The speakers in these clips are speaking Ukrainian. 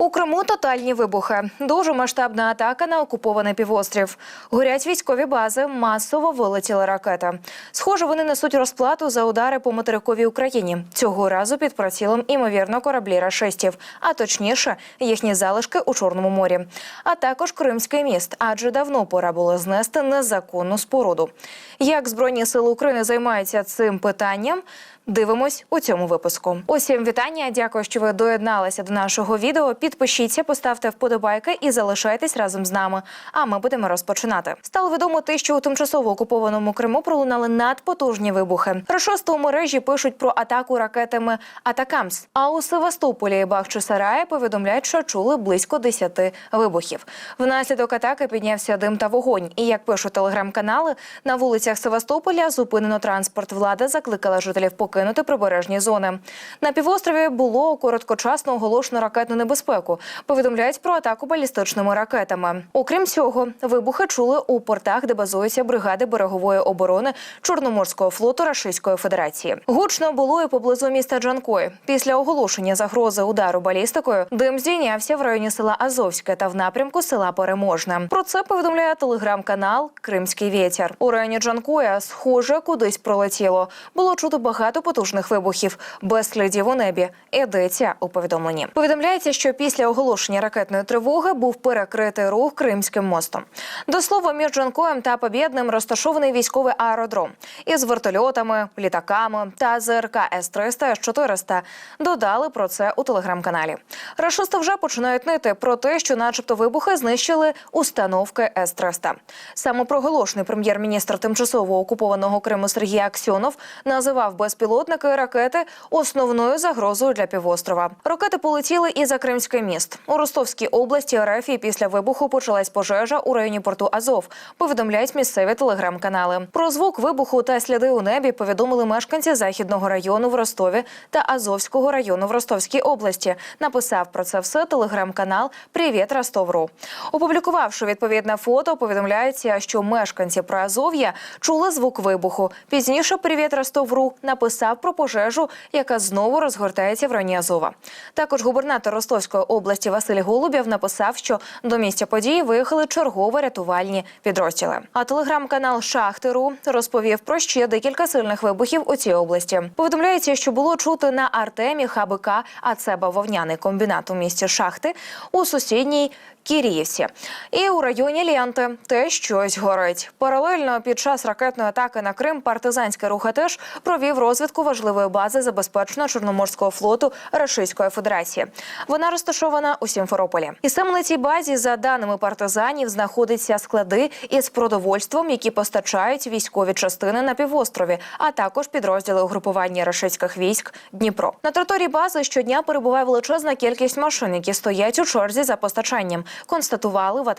У Криму тотальні вибухи. Дуже масштабна атака на окупований півострів. Горять військові бази, масово вилетіли ракети. Схоже, вони несуть розплату за удари по материковій Україні. Цього разу під прицілом імовірно кораблі рашистів, а точніше їхні залишки у Чорному морі. А також Кримський міст, адже давно пора було знести незаконну споруду. Як збройні сили України займаються цим питанням? Дивимось у цьому випуску. Усім вітання. Дякую, що ви доєдналися до нашого відео. Підпишіться, поставте вподобайки і залишайтесь разом з нами. А ми будемо розпочинати. Стало відомо те, що у тимчасово окупованому Криму пролунали надпотужні вибухи. Рашисти у мережі пишуть про атаку ракетами Атакамс. А у Севастополі і Бахчисараї повідомляють, що чули близько 10 вибухів. Внаслідок атаки піднявся дим та вогонь. І як пишуть телеграм-канали, на вулицях Севастополя зупинено транспорт. Влада закликала жителів покинути прибережні зони. На півострові було короткочасно оголошено ракетну небезпеку. Повідомляють про атаку балістичними ракетами. Окрім цього, вибухи чули у портах, де базуються бригади берегової оборони Чорноморського флоту Рашистської Федерації. Гучно було і поблизу міста Джанкой. Після оголошення загрози удару балістикою дим здійнявся в районі села Азовське та в напрямку села Переможне. Про це повідомляє телеграм-канал Кримський вітер. У районі Джанкоя, схоже, кудись пролетіло. Було чути багато потужних вибухів без слідів у небі. Йдеться у повідомленні. Повідомляється, що після оголошення ракетної тривоги був перекритий рух Кримським мостом. До слова, між Джанкоєм та Побєдним розташований військовий аеродром із вертольотами, літаками та ЗРК С-300, С-400. Додали про це у телеграм-каналі. Рашисти вже починають нити про те, що, начебто, вибухи знищили установки С-300. Самопроголошений прем'єр-міністр тимчасово окупованого Криму Сергій Аксьонов називав безпілотники і ракети основною загрозою для півострова. Ракети полетіли і за Кримський міст. У Ростовській області РФ після вибуху почалась пожежа у районі порту Азов. Повідомляють місцеві телеграм-канали. Про звук вибуху та сліди у небі повідомили мешканці західного району в Ростові та Азовського району в Ростовській області. Написав про це все телеграм-канал Привіт Ростов.ру. Опублікувавши відповідне фото, повідомляється, що мешканці Приазов'я чули звук вибуху. Пізніше Привіт Ростов.ру написав про пожежу, яка знову розгортається в районі Азова. Також губернатор Ростовської області Василь Голубєв написав, що до місця події виїхали чергові рятувальні підрозділи. А телеграм-канал Шахти.ру розповів про ще декілька сильних вибухів у цій області. Повідомляється, що було чути на Артемі ХБК, а це бавовняний комбінат у місті Шахти у сусідній Кіріївсі. І у районі Лєнти те щось горить. Паралельно під час ракетної атаки на Крим партизанський рух теж провів розвідку важливої бази забезпечення Чорноморського флоту Російської Федерації. Вона розташована у Сімферополі. І саме на цій базі, за даними партизанів, знаходяться склади із продовольством, які постачають військові частини на півострові, а також підрозділи угрупування рашистських військ Дніпро. На території бази щодня перебуває величезна кількість машин, які стоять у черзі за постачанням констатували в.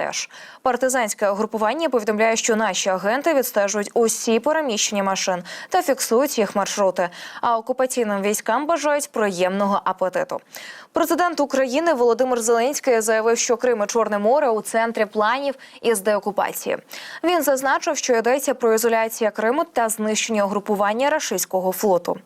Партизанське угрупування повідомляє, що наші агенти відстежують усі переміщення машин та фіксують їх маршрути. А окупаційним військам бажають приємного апетиту. Президент України Володимир Зеленський заявив, що Крим і Чорне море у центрі планів із деокупації. Він зазначив, що йдеться про ізоляцію Криму та знищення угрупування рашистського флоту.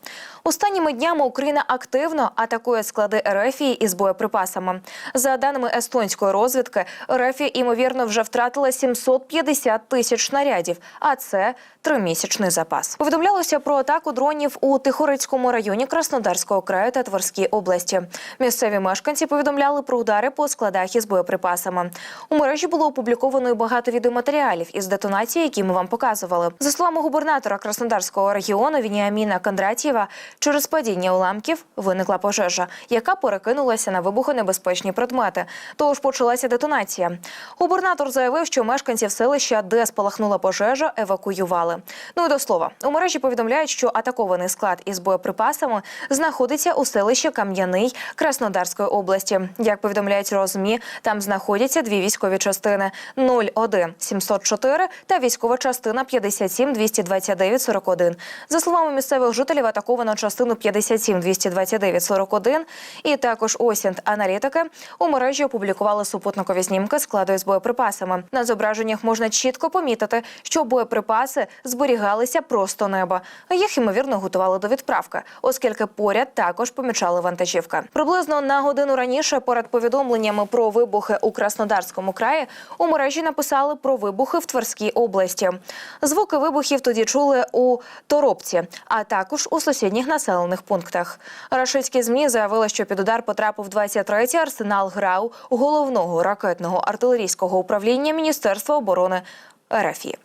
Останніми днями Україна активно атакує склади Ерефії із боєприпасами. За даними естонської розвідки, Ерефія, ймовірно, вже втратила 750 тисяч снарядів, а це тримісячний запас. Повідомлялося про атаку дронів у Тихорицькому районі Краснодарського краю та Тверській області. Місцеві мешканці повідомляли про удари по складах із боєприпасами. У мережі було опубліковано і багато відеоматеріалів із детонації, які ми вам показували. За словами губернатора Краснодарського регіону Вініаміна Кондратєва, через падіння уламків виникла пожежа, яка перекинулася на вибухонебезпечні предмети. Тож почалася детонація. Губернатор заявив, що мешканців селища, де спалахнула пожежа, евакуювали. Ну і до слова, у мережі повідомляють, що атакований склад із боєприпасами знаходиться у селищі Кам'яний Краснодарської області. Як повідомляють розмі, там знаходяться дві військові частини: 01 704 та військова частина 57 229 41. За словами місцевих жителів, атаковано частину 57 229 41 і також осінт аналітики у мережі опублікували супутникові знімки складу із боєприпасами. На зображеннях можна чітко помітити, що боєприпаси зберігалися просто неба. Їх ймовірно готували до відправки, оскільки поряд також помічали вантажівка. Приблизно на годину раніше перед повідомленнями про вибухи у Краснодарському краї у мережі написали про вибухи в Тверській області. Звуки вибухів тоді чули у Торопці, а також у сусідніх населених пунктах. Рашистські змі заявили, що під удар потрапив 23-й арсенал ГРАУ головного ракетного артилерійського управління Міністерства оборони. РФІ.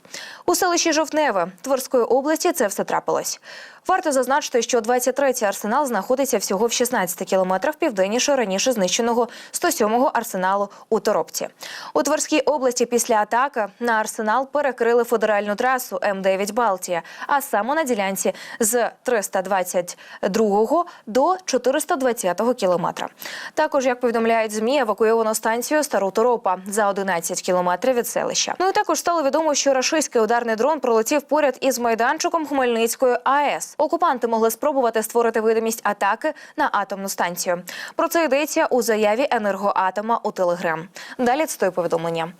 У селищі Жовтневе Тверської області це все трапилось. Варто зазначити, що 23-й арсенал знаходиться всього в 16 кілометрах південніше раніше знищеного 107-го арсеналу у Торопці. У Тверській області після атаки на арсенал перекрили федеральну трасу М9 Балтія, а саме на ділянці з 322 до 420 кілометра. Також, як повідомляють змі, евакуйовано станцію Стару Торопа за 11 кілометрів від селища. Ну і також стало відомо, що рашистський ударний дрон пролетів поряд із майданчиком Хмельницької АЕС. Окупанти могли спробувати створити видимість атаки на атомну станцію. Про це йдеться у заяві енергоатома у Телеграм. Далі цитую повідомлення.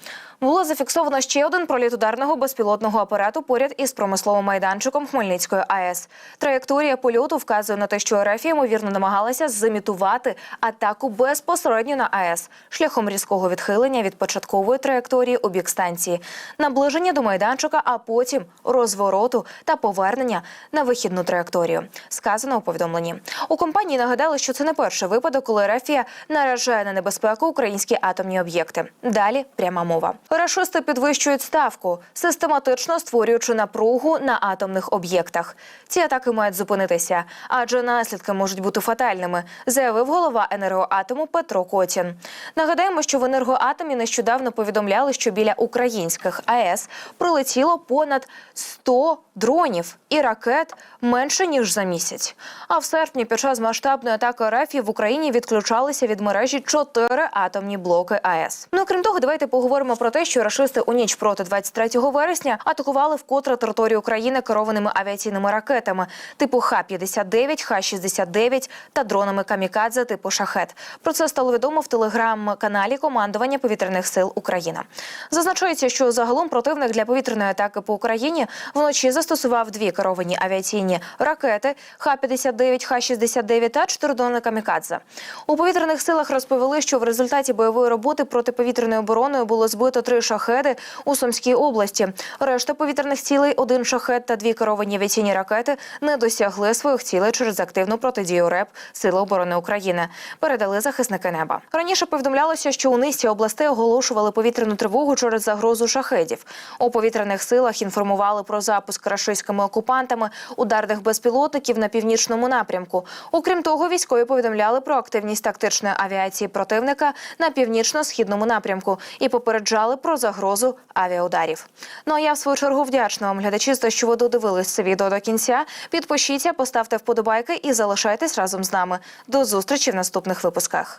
Було зафіксовано ще один проліт ударного безпілотного апарату поряд із промисловим майданчиком Хмельницької АЕС. Траєкторія польоту вказує на те, що РФ ймовірно намагалася зимітувати атаку безпосередньо на АЕС шляхом різкого відхилення від початкової траєкторії у бік станції, наближення до майданчика, а потім розвороту та повернення на вихідну траєкторію. Сказано у повідомленні. У компанії нагадали, що це не перший випадок, коли Рефія наражає на небезпеку українські атомні об'єкти. Далі пряма мова. Рашисти підвищують ставку, систематично створюючи напругу на атомних об'єктах. Ці атаки мають зупинитися, адже наслідки можуть бути фатальними, заявив голова енергоатому Петро Котін. Нагадаємо, що в енергоатомі нещодавно повідомляли, що біля українських АЕС прилетіло понад 100 дронів і ракет менше ніж за місяць. А в серпні під час масштабної атаки РФ в Україні відключалися від мережі чотири атомні блоки АЕС. Ну крім того, давайте поговоримо про те, що рашисти у ніч проти 23 вересня атакували вкотре територію України керованими авіаційними ракетами типу Х-59, Х-69 та дронами камікадзе типу Шахет. Про це стало відомо в телеграм-каналі командування повітряних сил Україна. Зазначається, що загалом противник для повітряної атаки по Україні вночі застосував дві керовані авіаційні ракети Х-59, Х-69 та чотири дрони камікадзе. У повітряних силах розповіли, що в результаті бойової роботи протиповітряною обороною було збито три шахеди у Сумській області. Решта повітряних цілей, один шахет та дві керовані авіаційні ракети не досягли своїх цілей через активну протидію РЕП Сили оборони України. Передали захисники неба. Раніше повідомлялося, що у низці областей оголошували повітряну тривогу через загрозу шахедів. У повітряних силах інформували про запуск рашистськими окупантами ударних безпілотників на північному напрямку. Окрім того, військові повідомляли про активність тактичної авіації противника на північно-східному напрямку і попереджали про загрозу авіаударів. Ну а я в свою чергу вдячна вам глядачі за те, що ви додивились це відео до кінця. Підпишіться, поставте вподобайки і залишайтесь разом з нами. До зустрічі в наступних випусках.